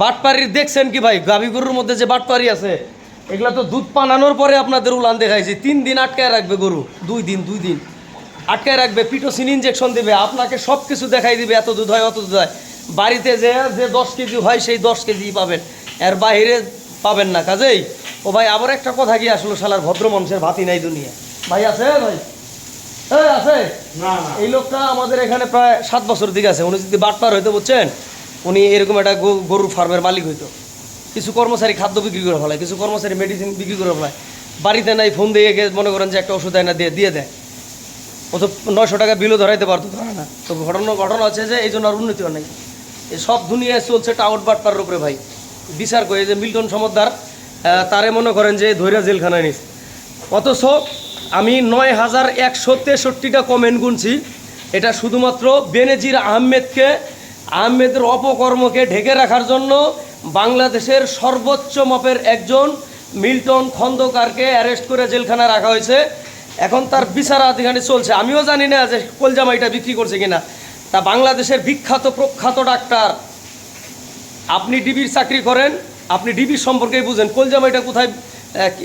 বাটপাড়ির দেখছেন কি ভাই? গাভী গরুর মধ্যে যে বাটপাড়ি আছে এগুলা তো দুধ পানানোর পরে আপনাদের উলান দেখাইছি। তিন দিন আটকায় রাখবে গরু দুই দিন দুই দিন। আটকায় রাখবে পিটোসিন ইঞ্জেকশন দিবে আপনাকে সব কিছু দেখাই দিবে এত দুধ হয় অত দুধ হয়। বাড়িতে যে যে দশ কেজি হয় সেই দশ কেজি পাবেন। এর বাইরে পাবেন না। কাজেই ও ভাই আবার একটা কথা কি আসলো শালার ভদ্র মানুষের ভাতি নাই দুনিয়া। ভাই আছে ভাই? এই আছে? এই লোকটা আমাদের এখানে প্রায় সাত বছর দিকে আছে। উনি যদি বাটপার হইতো বুঝছেন? উনি এরকম একটা গরুর ফার্মের মালিক হইতো। কিছু কর্মচারী খাদ্য বিক্রি করে ফেলায়, কিছু কর্মচারী মেডিসিন বিক্রি করে ফেলায়। বাড়িতে নাই ফোন দিয়ে গিয়ে মনে করেন যে একটা ওষুধ আয়না দিয়ে দিয়ে দেয়। ও তো নয়শো টাকা বিলও ধরাইতে পারতো, ধরে না। তো ঘটনা ঘটনা হচ্ছে যে এই জন্য আর উন্নতি নাই। সব দুনিয়ায় চলছে টাউট বাটপার উপরে ভাই। বিচার করে যে মিল্টন সমদ্দার তারে মনে করেন যে ধৈর্য জেলখানায় নিস অথচ আমি নয় হাজার একশো তেষট্টিটা কমেন্ট গুনছি। এটা শুধুমাত্র বেনেজির আহমেদকে আহমেদের অপকর্মকে ঢেকে রাখার জন্য বাংলাদেশের সর্বোচ্চ মাপের একজন মিল্টন খন্দকারকে অ্যারেস্ট করে জেলখানায় রাখা হয়েছে। এখন তার বিচার আধিকারিক চলছে। আমিও জানি না যে কলজামাইটা বিক্রি করছে কিনা। তা বাংলাদেশের বিখ্যাত প্রখ্যাত ডাক্তার, আপনি ডিবির চাকরি করেন, আপনি ডিবির সম্পর্কেই বুঝেন। কলজামাইটা কোথায়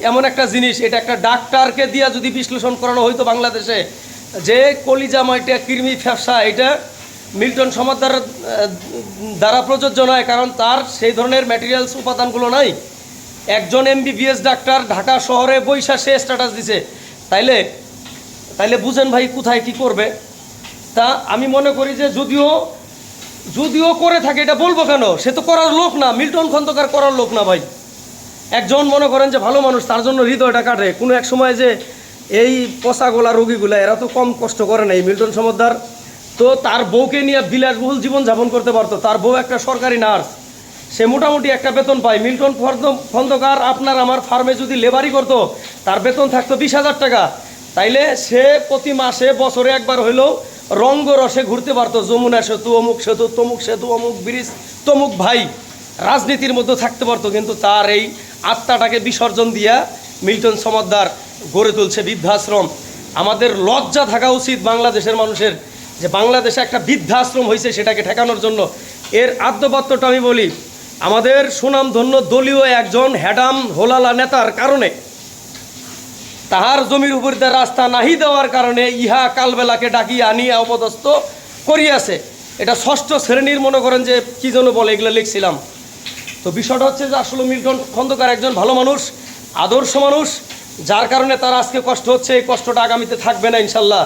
এমন একটা জিনিস, এটা একটা ডাক্তারকে দিয়া যদি বিশ্লেষণ করানো হইতো বাংলাদেশে, যে কলিজামাইটা কৃমি ফ্যাপসা, এটা মিল্টন সমাজ দ্বারা দ্বারা প্রযোজ্য নয়, কারণ তার সেই ধরনের ম্যাটেরিয়ালস উপাদানগুলো নাই। একজন এমবিবিএস ডাক্তার ঢাকা শহরে বৈশা সে স্ট্যাটাস দিছে। তাইলে তাইলে বুঝেন ভাই কোথায় কি করবে? তা আমি মনে করি যে যদিও যদিও করে থাকে, এটা বলব কেন? সে তো করার লোক না, মিল্টন খন্দকার করার লোক না ভাই। একজন মনে করেন যে ভালো মানুষ, তার জন্য হৃদয়টা কাটে। কোনো এক সময় যে এই পচাগোলা রোগীগুলা, এরা তো কম কষ্ট করে না, এই মিল্টন সমদ্দার তো তার বউকে নিয়ে বিলাসবহুল জীবন যাপন করতে পারতো। তার বউ একটা সরকারি নার্স। সে মোটামুটি একটা বেতন পায়। মিল্টন খন্দকার আপনার আমার ফার্মে যদি লেবারি করতো, তার বেতন থাকতো বিশ হাজার টাকা। তাইলে সে প্রতি মাসে বছরে একবার হইলেও রঙ্গরসে ঘুরতে পারতো। যমুনা সেতু, অমুক সেতু, তমুক সেতু, অমুক ব্রিজ, তমুক ভাই রাজনীতির মধ্যে থাকতে পারতো। কিন্তু তার এই আত্মাটাকে বিসর্জন দিয়া মিল্টন সমদ্দার গড়ে তুলছে বৃদ্ধাশ্রম। আমাদের লজ্জা থাকা উচিত বাংলাদেশের মানুষের। যে বাংলাদেশে একটা বৃদ্ধাশ্রম হয়েছে সেটাকে ঠেকানোর জন্য। এর আদ্যপাত্রটা আমি বলি, আমাদের সুনামধন্য দলীয় একজন হ্যাডাম হোলালা নেতার কারণে, তাহার জমির উপর রাস্তা নাহি দেওয়ার কারণে ইহা কালবেলাকে ডাকিয়ে আনিয়া অপদস্থ করিয়াছে। এটা ষষ্ঠ শ্রেণির, মনে করেন যে কী যেন বলে, এগুলো লিখছিলাম। তো বিষয়টা হচ্ছে যে আসলে মিল্টন খন্দকার একজন ভালো মানুষ, আদর্শ মানুষ, যার কারণে তার আজকে কষ্ট হচ্ছে, এই কষ্টটা আগামীতে থাকবে না, ইনশাল্লাহ।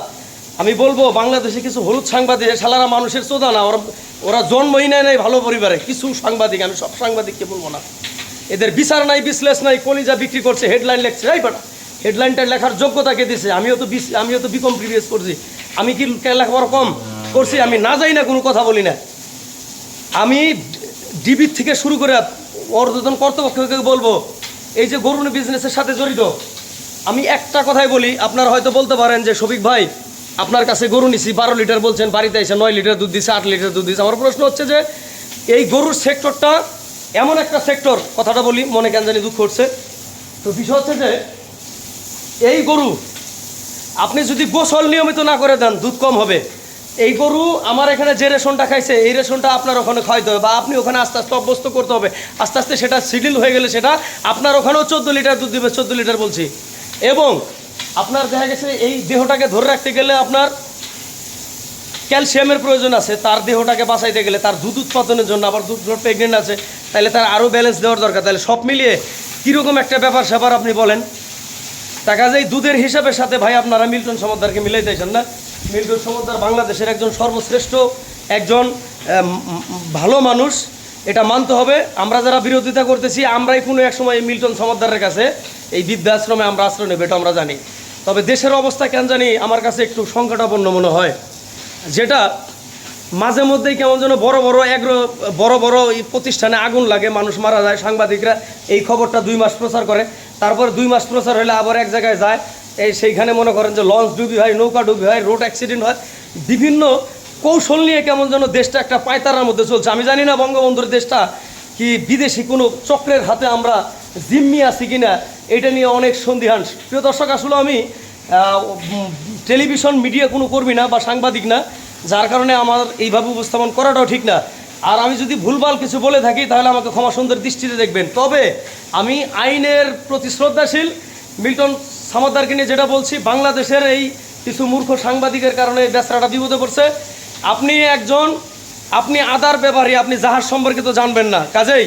আমি বলব, বাংলাদেশে কিছু হলুদ সাংবাদিক সালারা মানুষের চোদা না, ওরা ওরা জন্মই নেয় নাই ভালো পরিবারে। কিছু সাংবাদিক, আমি সব সাংবাদিককে বলব না। এদের বিচার নাই, বিশ্লেষ নাই, কলিজা বিক্রি করছে, হেডলাইন লেখছে, এই বেটা। হেডলাইনটা লেখার যোগ্যতাকে দিছে? আমিও তো আমিও তো বিকম প্রিভিয়াস করছি। আমি কি লেখাপড়া কম করছি? আমি না যাই না কোনো কথা বলি না। আমি ডিবির থেকে শুরু করে অর্ধতন কর্তৃপক্ষকে বলব, এই যে গরুন বিজনেসের সাথে জড়িত, আমি একটা কথাই বলি, আপনারা হয়তো বলতে পারেন যে, শফিক ভাই আপনার কাছে গরু নিছি, বারো লিটার বলছেন, বাড়িতে এসে নয় লিটার দুধ দিচ্ছে আট লিটার দুধ দিচ্ছে আমার প্রশ্ন হচ্ছে যে, এই গরুর সেক্টরটা এমন একটা সেক্টর, কথাটা বলি, মনে কেন জানি দুঃখ হচ্ছে। তো বিষয় হচ্ছে যে, এই গরু আপনি যদি গোসল নিয়মিত না করে দেন, দুধ কম হবে। এই গরু আমার এখানে যে রেশনটা খাইছে, এই রেশনটা আপনার ওখানে খাইতে হবে বা আপনি ওখানে আস্তে আস্তে অভ্যস্ত করতে হবে। আস্তে আস্তে সেটা সিডিল হয়ে গেলে সেটা আপনার ওখানেও চোদ্দ লিটার দুধ দিবে, চোদ্দ লিটার বলছি। এবং আপনার দেখা গেছে এই দেহটাকে ধরে রাখতে গেলে আপনার ক্যালসিয়ামের প্রয়োজন আছে, তার দেহটাকে বাঁচাইতে গেলে, তার দুধ উৎপাদনের জন্য আবার দুধ প্রেগনেন্ট আছে তাহলে তার আরও ব্যালেন্স দেওয়ার দরকার। তাহলে সব মিলিয়ে কীরকম একটা ব্যাপার স্যাপার আপনি বলেন? টাকা যায় দুধের হিসাবের সাথে ভাই আপনারা মিল্টন সমদ্দারকে মিলাই দিয়েছেন না? মিল্টন সমদ্দার বাংলাদেশের একজন সর্বশ্রেষ্ঠ, একজন ভালো মানুষ, এটা মানতে হবে। আমরা যারা বিরোধিতা করতেছি, আমরাই কোনো এক সময় মিল্টন সমদ্দারের কাছে এই বৃদ্ধাশ্রমে আমরা আশ্রয় নেব, এটা আমরা জানি। তবে দেশের অবস্থা কেন জানি আমার কাছে একটু সংকটাপন্ন মনে হয়। যেটা মাঝে মধ্যেই কেমন যেন বড় বড় এগ্রো বড় বড় এই প্রতিষ্ঠানে আগুন লাগে, মানুষ মারা যায়, সাংবাদিকরা এই খবরটা দুই মাস প্রচার করে। তারপরে দুই মাস প্রচার হলে আবার এক জায়গায় যায়, এই সেইখানে মনে করেন যে লঞ্চ ডুবি হয়, নৌকা ডুবি হয়, রোড অ্যাক্সিডেন্ট হয়। বিভিন্ন কৌশল নিয়ে কেমন যেন দেশটা একটা পায়তারার মধ্যে চলছে। আমি জানি না বঙ্গবন্ধুর দেশটা কি বিদেশি কোনো চক্রের হাতে আমরা জিম্মি আছি কিনা। এটা নিয়ে অনেক সন্দিহান। প্রিয় দর্শক, আসলে আমি টেলিভিশন মিডিয়া কোনো কর্মী না বা সাংবাদিক না, যার কারণে আমার এইভাবে উপস্থাপন করাটাও ঠিক না। আর আমি যদি ভুলভাল কিছু বলে থাকি, তাহলে আমাকে ক্ষমা সুন্দর দৃষ্টিতে দেখবেন। তবে আমি আইনের প্রতি শ্রদ্ধাশীল। মিল্টন সামাদ্দারকে নিয়ে যেটা বলছি, বাংলাদেশের এই কিছু মূর্খ সাংবাদিকের কারণে বেচারাটা বিপদে পড়ছে। আপনি একজন, আপনি আদার ব্যাপারী, আপনি জাহাজ সম্পর্কে তো জানবেন না। কাজেই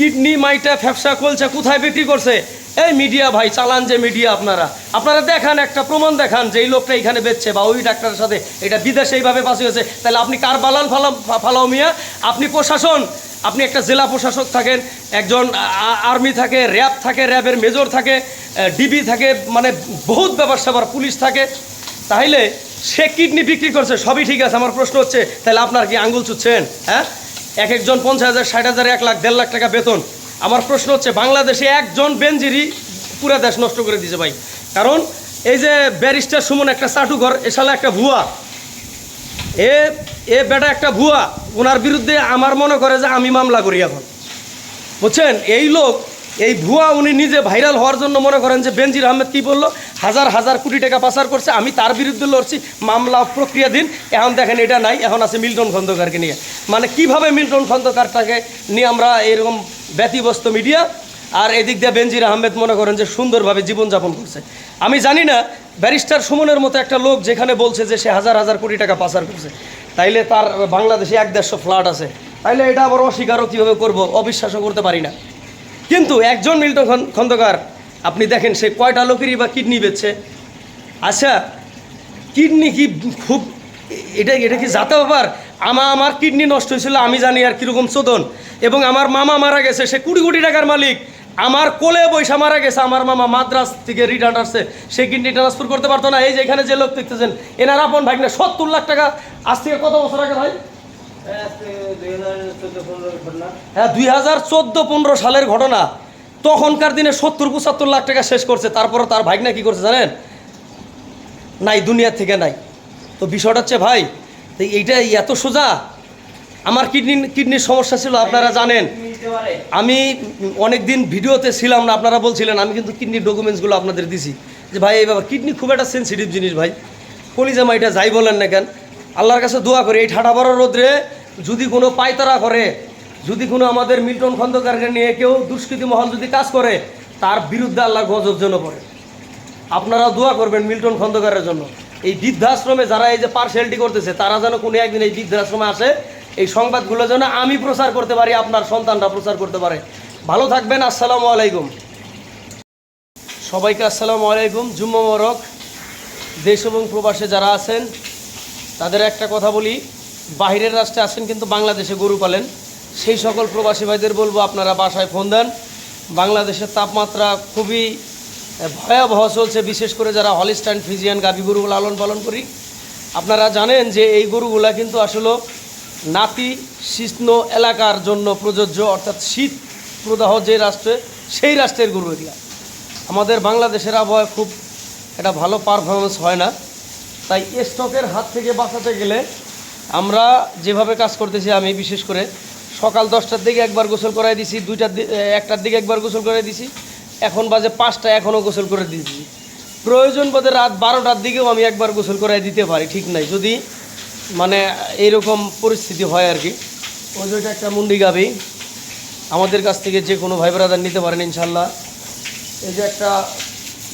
কিডনি মাইটা, ফ্যাপসা কলচা কোথায় বিক্রি করছে? এই মিডিয়া ভাই, চালান যে মিডিয়া আপনারা। আপনারা দেখান, একটা প্রমাণ দেখান যে এই লোকটা এখানে বেচছে বা ওই ডাক্তারের সাথে এটা বিদেশে এইভাবে পাশে হয়েছে। তাহলে আপনি কার বালান ফালাম ফালাও মিয়া? আপনি প্রশাসন। আপনি একটা জেলা প্রশাসক থাকেন, একজন আর্মি থাকে, র্যাব থাকে, র্যাবের মেজর থাকে ডিবি থাকে মানে বহুত ব্যাপার স্যাপার, পুলিশ থাকে। তাইলে সে কিডনি বিক্রি করছে, সবই ঠিক আছে, আমার প্রশ্ন হচ্ছে, তাহলে আপনার কি আঙ্গুল চুচ্ছেন হ্যাঁ? এক একজন পঞ্চাশ হাজার, ষাট হাজার, এক লাখ, দেড় লাখ টাকা বেতন। আমার প্রশ্ন হচ্ছে, বাংলাদেশে একজন বেঞ্জিরি পুরো দেশ নষ্ট করে দিয়েছে ভাই। কারণ এই যে ব্যারিস্টার সুমন একটা চাটুঘর এসালা একটা ভুয়া। এ এ বেটা একটা ভুয়া। ওনার বিরুদ্ধে আমার মনে করে যে আমি মামলা করি এখন। বুঝছেন? এই লোক এই ভুয়া উনি নিজে ভাইরাল হওয়ার জন্য মনে করেন যে বেনজির আহমেদ কি বলল? হাজার হাজার কোটি টাকা পাচার করছে, আমি তার বিরুদ্ধে লড়ছি, মামলা প্রক্রিয়া দিন এখন দেখেন এটা নাই, এখন আছে মিল্টন খন্দকারকে নিয়ে। মানে কীভাবে মিল্টন খন্দকারটাকে নিয়ে আমরা এরকম ব্যতিব্যস্ত মিডিয়া আর এদিক দিয়ে বেনজির আহমেদ মনে করেন যে সুন্দরভাবে জীবনযাপন করছে। আমি জানি না, ব্যারিস্টার সুমনের মতো একটা লোক যেখানে বলছে যে সে হাজার হাজার কোটি টাকা পাচার করছে, তাইলে তার বাংলাদেশে এক দেড়শো ফ্ল্যাট আছে, তাইলে এটা আবার অস্বীকারও কীভাবে করব? অবিশ্বাসও করতে পারি না। কিন্তু একজন মিল্টন খন- খন্দকার, আপনি দেখেন সে কয়টা লোকেরই বা কিডনি বেচছে। আচ্ছা কিডনি কি খুব এটা এটা কি যাতে ব্যাপার? আমা আমার কিডনি নষ্ট হয়েছিল, আমি জানি আর কীরকম চোদন। এবং আমার মামা মারা গেছে, সে কুড়ি কোটি টাকার মালিক। আমার কোলে বৈশা মারা গেছে, আমার মামা মাদ্রাস থেকে রিটার্ন আসছে। সে কিডনি ট্রান্সফার করতে পারতো না। এই যে এখানে যে লোক দেখতেছেন, এনার আপন ভাই না সত্তর লাখ টাকা। আজ থেকে কত বছর আগে ভাই? হ্যাঁ দুই হাজার চোদ্দ পনেরো সালের ঘটনা। তখনকার দিনে সত্তর পঁচাত্তর লাখ টাকা শেষ করছে তারপরে তার ভাগনা কি করছে জানেন? নাই দুনিয়া থেকে নাই। তো বিষয়টা হচ্ছে, ভাই, তো এইটা এত সোজা? আমার কিডনি, কিডনির সমস্যা ছিল, আপনারা জানেন। আমি অনেক দিন ভিডিওতে ছিলাম না, আপনারা বলছিলেন, আমি কিন্তু কিডনির ডকুমেন্টসগুলো আপনাদের দিছি। যে ভাই, এই বাবা কিডনি খুব একটা সেন্সিটিভ জিনিস, ভাই। কলিজামা এটা যাই বলেন না কেন, আল্লাহর কাছে দোয়া করে, এই ঠাডা বড় রোদ্রে যদি কোনো পায়তারা করে, যদি কোনো আমাদের মিল্টন খন্দকারকে নিয়ে কেউ দুষ্কৃতি মহল যদি কাজ করে, তার বিরুদ্ধে আল্লাহ গজব যেন পড়ে। আপনারা দোয়া করবেন মিল্টন খন্দকারের জন্য। এই বৃদ্ধাশ্রমে যারা এই যে পার্সেলটি করতেছে, তারা যেন কোনো একদিন এই বৃদ্ধাশ্রমে আসে, এই সংবাদগুলো যেন আমি প্রচার করতে পারি, আপনার সন্তানরা প্রচার করতে পারে। ভালো থাকবেন, আসসালামু আলাইকুম। সবাইকে আসসালামু আলাইকুম। জুম্মা মোবারক। দেশ এবং প্রবাসে যারা আছেন, তাদের একটা কথা বলি। বাইরের রাষ্ট্রে আসেন কিন্তু বাংলাদেশে গরু পালেন। সেই সকল প্রবাসী ভাইদের বলব, আপনারা বাসায় ফোন দেন। বাংলাদেশের তাপমাত্রা খুবই ভয়াবহ চলছে। বিশেষ করে যারা হলিস্টাইন ফিজিয়ান গাভী গরু লালন পালন করি, আপনারা জানেন যে এই গরুগুলা কিন্তু আসলে নাতি শীষ্ণ এলাকার জন্য প্রযোজ্য। অর্থাৎ শীত প্রদাহ যে রাষ্ট্রে, সেই রাষ্ট্রের গরু এগুলা। আমাদের বাংলাদেশের আবহাওয়া খুব একটা ভালো পারফরমেন্স হয় না। তাই স্টকের হাত থেকে বাঁচাতে গেলে আমরা যেভাবে কাজ করতেছি, আমি বিশেষ করে সকাল দশটার দিকে একবার গোসল করাই দিছি, দুইটার একটার দিকে একবার গোসল করাই দিছি, এখন বাজে পাঁচটা এখনও গোসল করে দিয়েছি প্রয়োজন বোধে রাত বারোটার দিকেও আমি একবার গোসল করাই দিতে পারি, ঠিক নাই। যদি মানে এইরকম পরিস্থিতি হয় আর কি। ওই যে একটা মুন্ডি গাবি আমাদের কাছ থেকে যে কোনো ভাই ব্রাদার নিতে পারেন, ইনশাল্লাহ। এই যে একটা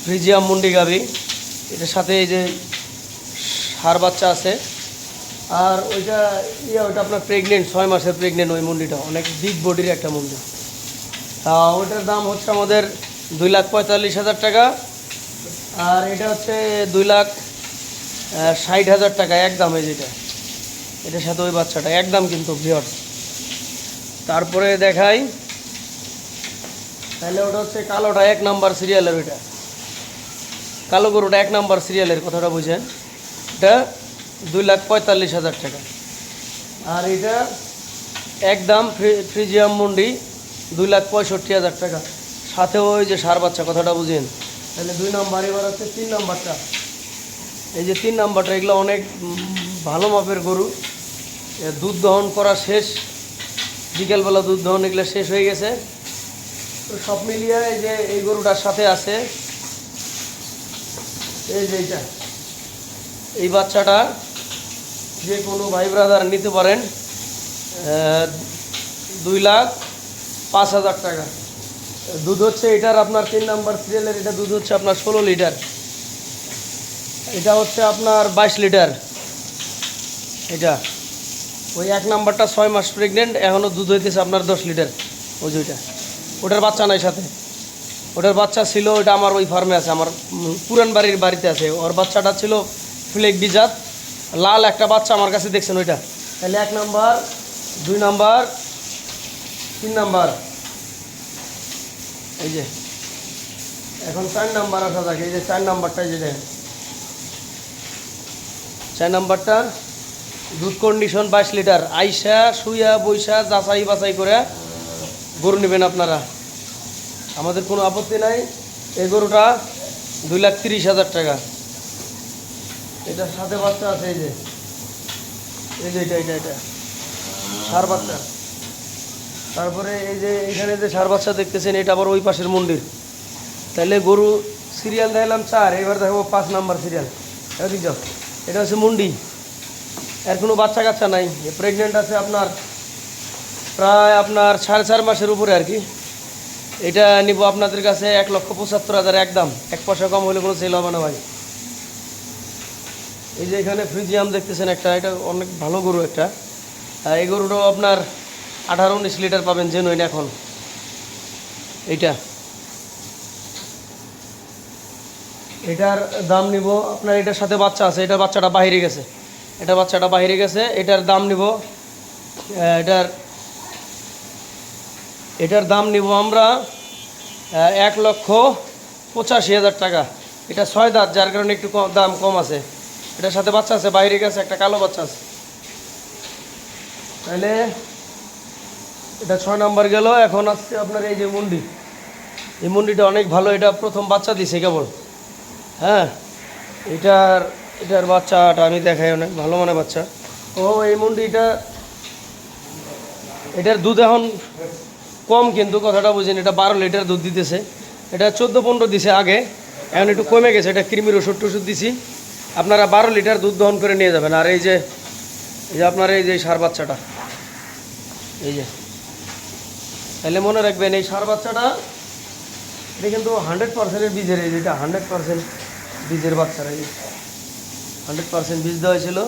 ফ্রিজিয়াম মুন্ডি গাবি এটার সাথে এই যে সার বাচ্চা আছে আর ওইটা ইয়ে ওইটা আপনার প্রেগনেন্ট ছয় মাসের প্রেগনেন্ট ওই মুন্ডিটা, অনেক বিগ বডির একটা মুন্ডি। তা ওইটার দাম হচ্ছে আমাদের দুই লাখ পঁয়তাল্লিশ হাজার টাকা, আর এটা হচ্ছে দুই লাখ ষাট হাজার টাকা একদম এই যেটা। এটার সাথে ওই বাচ্চাটা একদম কিন্তু ভিওর্স তারপরে দেখাই, তাহলে ওটা হচ্ছে কালোটা, এক নাম্বার সিরিয়ালের ওইটা। কালো গরুটা এক নাম্বার সিরিয়ালের কথাটা বুঝেন। এটা দুই লাখ পঁয়তাল্লিশ হাজার টাকা। আর এটা একদম ফ্রি- ফ্রিজিয়াম মুন্ডি দুই লাখ পঁয়ষট্টি হাজার টাকা। সাথে ওই যে সার বাচ্চা, কথাটা বুঝেন। তাহলে দুই নম্বর, এবার হচ্ছে তিন নম্বরটা। এই যে তিন নাম্বারটা, এগুলো অনেক ভালো মাপের গরু। দুধ দহন করা শেষ। বিকেলবেলা দুধ দহন এগুলো শেষ হয়ে গেছে। তো সব মিলিয়ে এই যে এই গরুটার সাথে আছে এই যে এইটা। এই বাচ্চাটা যে কোনো ভাই ব্রাদার নিতে পারেন দুই লাখ পাঁচ হাজার টাকা। দুধ হচ্ছে এটার আপনার তিন নাম্বার সিরিয়ালের, এটা দুধ হচ্ছে আপনার ষোলো লিটার। এটা হচ্ছে আপনার বাইশ লিটার। এটা। ওই এক নাম্বারটা ছয় মাস প্রেগনেন্ট এখনও দুধ হইতেছে আপনার দশ লিটার। ওই যে ওইটা। ওটার বাচ্চা নাই সাথে। ওটার বাচ্চা ছিল ওটা আমার ওই ফার্মে আছে, আমার পুরান বাড়ির বাড়িতে আছে। ওর বাচ্চাটা ছিল ফ্লেক বিজাত। লাল একটা বাচ্চা আমার কাছে দেখছেন ওইটা। তাহলে এক নাম্বার, দুই নাম্বার, তিন নাম্বার। এই যে, এখন চার নাম্বার আসা থাকে এই যে চার নাম্বারটা, এই যে চার নাম্বারটা, দুধ কন্ডিশন বাইশ লিটার। আইসা, শুইয়া বৈশা যাচাই বাছাই করে গরু নেবেন আপনারা। আমাদের কোনো আপত্তি নাই। এই গরুটা দুই লাখ তিরিশ হাজার টাকা। এটার সাথে বাচ্চা আছে, এই যে। এই যে এটা এটা এটা। সার বাচ্চা। তারপরে এই যে এখানে যে সার বাচ্চা দেখতেছেন, এটা আবার ওই পাশের মন্দির। তাহলে গরু সিরিয়াল দেখলাম চার, এবার দেখব পাঁচ নাম্বার সিরিয়াল। এদিক যাও। এটা হচ্ছে মুন্ডি। এর কোনো বাচ্চা কাচ্চা নাই। প্রেগনেন্ট আছে আপনার প্রায় আপনার সাড়ে চার মাসের উপরে আর কি। এটা নিব আপনাদের কাছে এক লক্ষ পঁচাত্তর হাজার একদম এক পয়সা কম হলে কোনো সেল হবে না ভাই। এই যে এখানে ফ্রিজিয়াম দেখতেছেন একটা, এটা অনেক ভালো গরু একটা। এই গরুটাও আপনার আঠারো উনিশ লিটার পাবেন জেনুইন এখন। এইটা। এটার দাম নিব, আপনার এটার সাথে বাচ্চা আছে এটা বাচ্চাটা বাহিরে গেছে। এটা বাচ্চাটা বাইরে গেছে, এটার দাম নিব এটার এটার দাম নিব আমরা এক লক্ষ পঁচাশি হাজার টাকা। এটা ছয় দাঁত, যার কারণে একটু দাম কম আছে। এটার সাথে বাচ্চা আছে, বাইরে গেছে, একটা কালো বাচ্চা আছে। তাহলে এটা ছয় নাম্বার গেল, এখন আসছে আপনার এই যে মুন্ডি। এই মুন্ডিটা অনেক ভালো, এটা প্রথম বাচ্চা দিছে কেবল। হ্যাঁ এটার এটার বাচ্চাটা আমি দেখাই, অনেক ভালো মানে বাচ্চা। ও, এই মুন্ডিটা, এটার দুধ এখন কম কিন্তু, কথাটা বুঝেন, এটা বারো লিটার দুধ দিতেছে। এটা চোদ্দ পনেরো দিছে আগে, এখন একটু কমে গেছে, এটা কৃমির ওষুধ টষুধ দিছি। আপনারা বারো লিটার দুধ দহন করে নিয়ে যাবেন। আর এই যে এই যে আপনার এই যে সার বাচ্চাটা, এই যে, তাহলে মনে রাখবেন এই সার বাচ্চাটা, এটা কিন্তু হান্ড্রেড পার্সেন্টের বীজের, এই যেটা হান্ড্রেড পার্সেন্ট বীজের বাচ্চারা, এই হান্ড্রেড পার্সেন্ট বীজ দেওয়া হয়েছিল।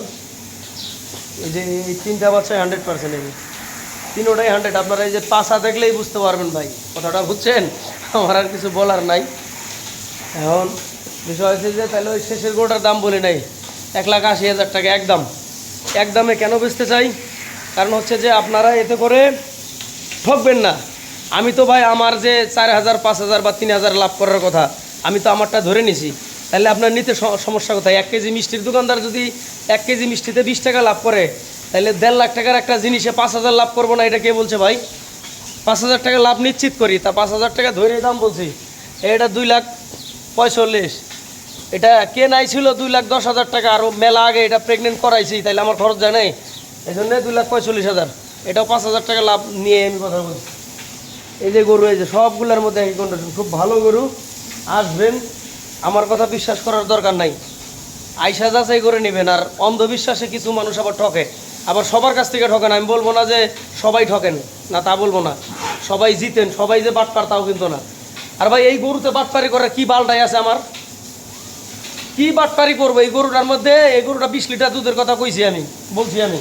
এই যে এই তিনটা বাচ্চায় হান্ড্রেড পার্সেন্ট এই যে। তিনোটাই হান্ড্রেড আপনারা এই যে পাশা দেখলেই বুঝতে পারবেন ভাই, কথাটা বুঝছেন? আমার আর কিছু বলার নাই। এখন বিষয় হয়েছে যে তাহলে ওই শেষের গোটার দাম বলে নাই। এক লাখ আশি হাজার টাকা, একদম। একদমে কেন বেচতে চাই? কারণ হচ্ছে যে আপনারা এতে করে ঠকবেন না। আমি তো ভাই আমার যে চার হাজার, পাঁচ হাজার বা তিন হাজার লাভ করার কথা, আমি তো আমারটা ধরে নিছি। তাহলে আপনার নিতে সমস্যা কোথায়? এক কেজি মিষ্টির দোকানদার যদি এক কেজি মিষ্টিতে বিশ টাকা লাভ করে, তাহলে দেড় লাখ টাকার একটা জিনিসে পাঁচ হাজার লাভ করব না, এটা কে বলছে ভাই? পাঁচ হাজার টাকা লাভ নিশ্চিত করি, তা পাঁচ হাজার টাকা ধরে দাম বলছি। এটা দুই লাখ পঁয়তাল্লিশ এটা কে নাই ছিল দুই লাখ দশ হাজার টাকা আরও মেলা আগে এটা প্রেগনেন্ট করাইছি, তাইলে আমার খরচ যায় নাই। এই জন্য দুই লাখ পঁয়তাল্লিশ হাজার। এটাও পাঁচ হাজার টাকা লাভ নিয়ে আমি কথা বলছি। এই যে গরু, এই যে সবগুলোর মধ্যে একই কন্ডিশন খুব ভালো গরু, আসবেন। আমার কথা বিশ্বাস করার দরকার নাই। আইসা যাচাই করে নেবেন আর অন্ধবিশ্বাসে কিছু মানুষ আবার ঠকে। আবার সবার কাছ থেকে ঠকেন আমি বলব না যে সবাই ঠকেন, না তা বলব না। সবাই জিতেন, সবাই যে বাটপার তাও কিন্তু না। আর ভাই, এই গরুতে বাটপারি করার কি বালটাই আছে আমার? কি বাটপারি করব? এই গরুটার মধ্যে, এই গরুটা বিশ লিটার দুধের কথা কইছি আমি, বলছি আমি।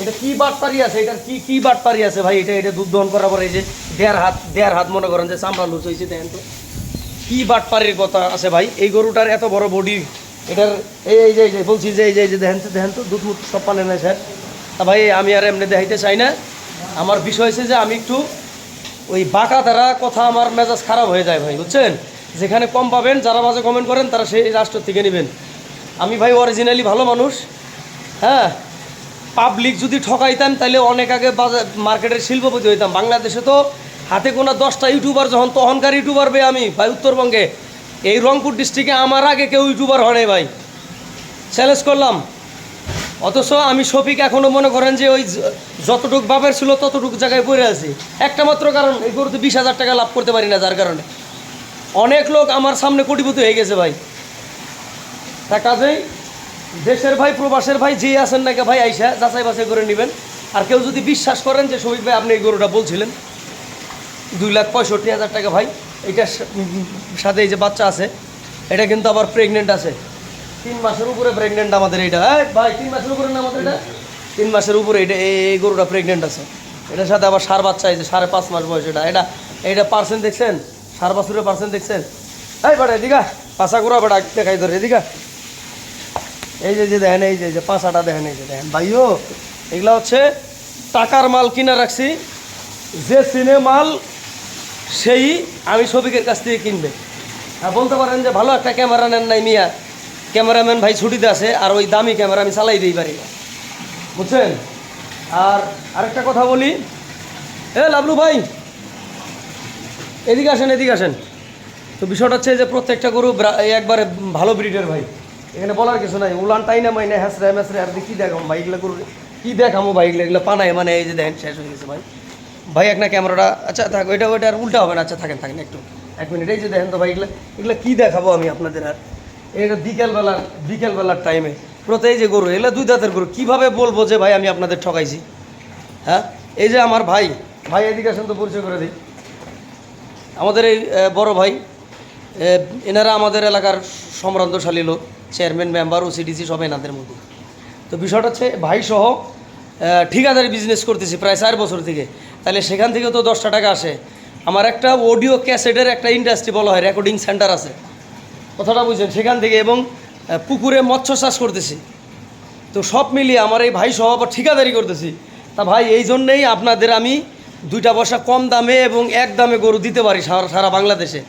এটা কি বাটপারি আছে? এটার কি কি বাটপারি আছে ভাই? এটা এটা দুধ দহন করার পরে এই যে দেড় হাত দেড় হাত মনে করেন যে চামড়া লুচ হয়েছে দেখেন তো। কি বাটপারির কথা আছে ভাই? এই গরুটার এত বড় বডি এটার এই এই যে বলছি যে, এই যে দেখেন তো দেখেন তো, দুধ মুধ সব পালে না স্যার। তা ভাই, আমি আর এমনি দেখাইতে চাই না। আমার বিষয় হয়েছে যে আমি একটু ওই বাঁকা দ্বারা কথা আমার মেজাজ খারাপ হয়ে যায় ভাই, বুঝছেন? যেখানে কম পাবেন, যারা মাঝে কমেন্ট করেন, তারা সেই রাষ্ট্র থেকে নেবেন। আমি ভাই অরিজিনালি ভালো মানুষ হ্যাঁ? পাবলিক যদি ঠকাইতাম তাহলে অনেক আগে বাজার মার্কেটের শিল্পপতি হইতাম। বাংলাদেশে তো হাতে গোনা দশটা ইউটিউবার যখন তখনকার ইউটিউবার বে আমি, ভাই উত্তরবঙ্গে। এই রংপুর ডিস্ট্রিক্টে আমার আগে কেউ ইউটিউবার হয় নাই ভাই। চ্যালেঞ্জ করলাম। অথচ আমি শফিক এখনও মনে করেন যে ওই যতটুক বাপের ছিল, ততটুক জায়গায় পড়ে আছি। একটা মাত্র কারণ, এই গরুতে বিশ হাজার টাকা লাভ করতে পারি না, যার কারণে। অনেক লোক আমার সামনে কোটিপতি হয়ে গেছে ভাই। তা কাজেই দেশের ভাই, প্রবাসের ভাই যে আছেন নাকি ভাই, আইসা যাচাই বাছাই করে নেবেন। আর কেউ যদি বিশ্বাস করেন যে শফিক ভাই আপনি এই গরুটা বলছিলেন। দুই লাখ পঁয়ষট্টি হাজার টাকা ভাই এটার সাথে এই যে বাচ্চা আছে, এটা কিন্তু আবার প্রেগনেন্ট আছে। তিন মাসের উপরে প্রেগনেন্ট আমাদের এটা ভাই, তিন মাসের উপরে না আমাদের এটা? তিন মাসের উপরে এটা এই এই গরুটা প্রেগনেন্ট আছে। এটার সাথে আবার সার বাচ্চা আছে সাড়ে পাঁচ মাস বয়স এটা। এটা এটা পার্সেন্ট দেখছেন? সার বছরের পার্সেন্ট দেখছেন? এই বাড়া, এদিকা পাশা করা বাড়া দেখাই ধরে, এদিকা এই যে যে দেখেন, এই যে পাঁচাটা দেখেন, এই যে দেখেন। ভাইও, এগুলা হচ্ছে টাকার মাল কিনা রাখছি। যে সিনে মাল সেই আমি শফিকের কাছ থেকে কিনবে। আর বলতে পারেন যে ভালো একটা ক্যামেরা নেন নাই মিয়া। ক্যামেরাম্যান ভাই ছুটিতে আছে, আর ওই দামি ক্যামেরা আমি চালাই দিই পারি না বুঝছেন? আর আরেকটা কথা বলি। এ লাবলু ভাই এদিকে আসেন এদিকে আসেন। তো বিষয়টা হচ্ছে যে প্রত্যেকটা গরু একবারে ভালো ব্রিডের ভাই। এখানে বলার কিছু নাই। উলান টাই না মাইনে হ্যাসরে ম্যাসরে আর কি দেখাম ভাই এগুলো গরু। কি দেখামো ভাই এগুলো? এগুলো পানায় মানে এই যে দেখেন, শেষ হয়ে গেছে ভাই। ভাই, এক না ক্যামেরাটা আচ্ছা থাক, ওইটা ওইটা আর উল্টা হবে না। আচ্ছা থাকেন থাকেন একটু। এক মিনিট। এই যে দেখেন তো ভাই, এগুলো এগুলো কী দেখাবো আমি আপনাদের আর? এটা বিকেলবেলার বিকেলবেলার টাইমে প্রতি এই যে গরু, এগুলো দুই দাঁতের গরু। কীভাবে বলব যে ভাই আমি আপনাদের ঠকাইছি? হ্যাঁ? এই যে আমার ভাই ভাই, এদিকে আসেন তো পরিচয় করে দিই। আমাদের এই বড় ভাই এনারা আমাদের এলাকার সম্রান্তশালী লোক, চেয়ারম্যান, মেম্বার ওসিডিসি সব এনাদের মধ্যে। তো বিষয়টা হচ্ছে, ভাই সহ ঠিকাদারি বিজনেস করতেছি প্রায় চার বছর থেকে। তাহলে সেখান থেকেও তো দশটা টাকা আসে। আমার একটা অডিও ক্যাসেটের একটা ইন্ডাস্ট্রি বলা হয় রেকর্ডিং সেন্টার আছে। কথাটা বুঝছেন? সেখান থেকে এবং পুকুরে মৎস্য চাষ করতেছি। তো সব মিলিয়ে আমার এই ভাই সহ আবার ঠিকাদারি করতেছি। তা ভাই, এই জন্যেই আপনাদের আমি দুইটা পয়সা কম দামে এবং এক দামে গরু দিতে পারি সারা সারা বাংলাদেশে।